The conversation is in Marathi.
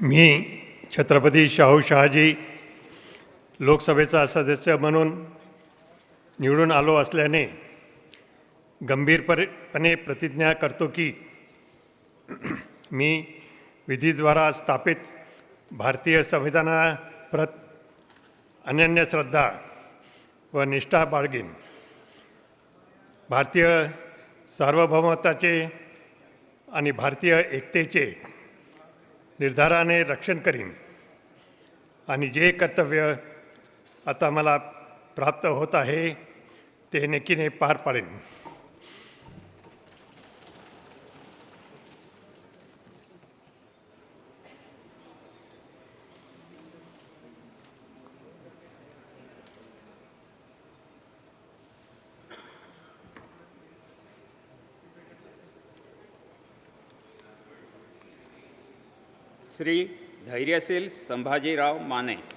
मी छत्रपती शाहू शहाजी लोकसभेचा सदस्य म्हणून निवडून आलो असल्याने गंभीरपणे प्रतिज्ञा करतो की मी विधीद्वारा स्थापित भारतीय संविधानाप्रत अनन्य श्रद्धा व निष्ठा बाळगीन. भारतीय सार्वभौमत्वाचे आणि भारतीय एकतेचे निर्धाराने रक्षण करीन. आणि जे कर्तव्य आता मला प्राप्त होत आहे ते नेकीने पार पाडेन. श्री धैर्यशील संभाजीराव माने.